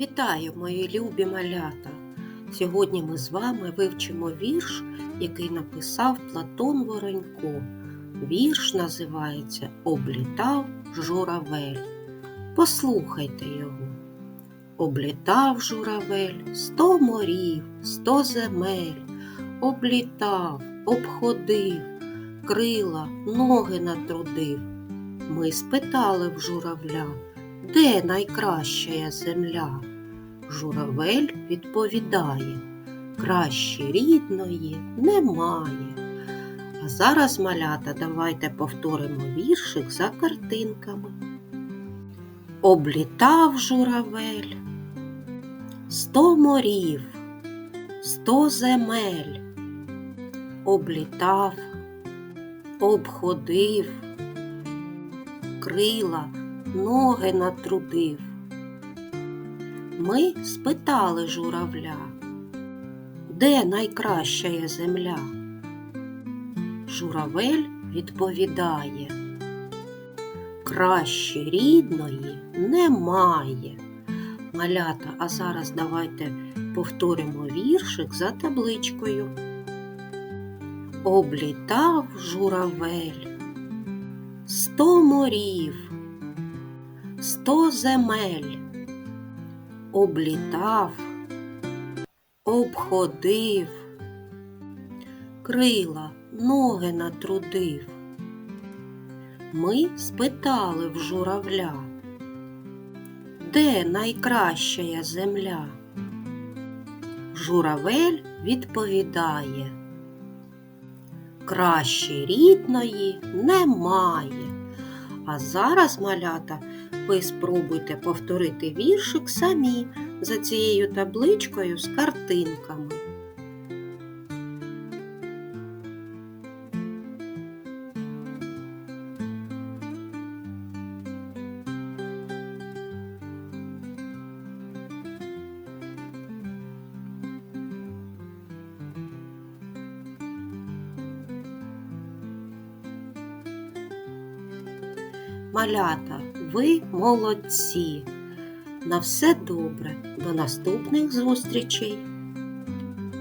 Вітаю, мої любі малята! Сьогодні ми з вами вивчимо вірш, який написав Платон Воронько. Вірш називається Облітав журавель. Послухайте його. Облітав журавель сто морів, сто земель, облітав, обходив, крила, ноги натрудив. Ми спитали в журавля, де найкраща земля? Журавель відповідає, краще рідної немає. А зараз, малята, давайте повторимо віршик за картинками. Облітав журавель сто морів, сто земель, облітав, обходив, крила, ноги натрудив. Ми спитали журавля, де найкраща є земля? Журавель відповідає, краще рідної немає. Малята, а зараз давайте повторимо віршик за табличкою. Облітав журавель сто морів, сто земель, облітав, обходив, крила, ноги натрудив. Ми спитали в журавля, де найкраща земля? Журавель відповідає, краще рідної немає. А зараз, малята, ви спробуйте повторити віршик самі за цією табличкою з картинками. Малята, ви молодці. На все добре. До наступних зустрічей!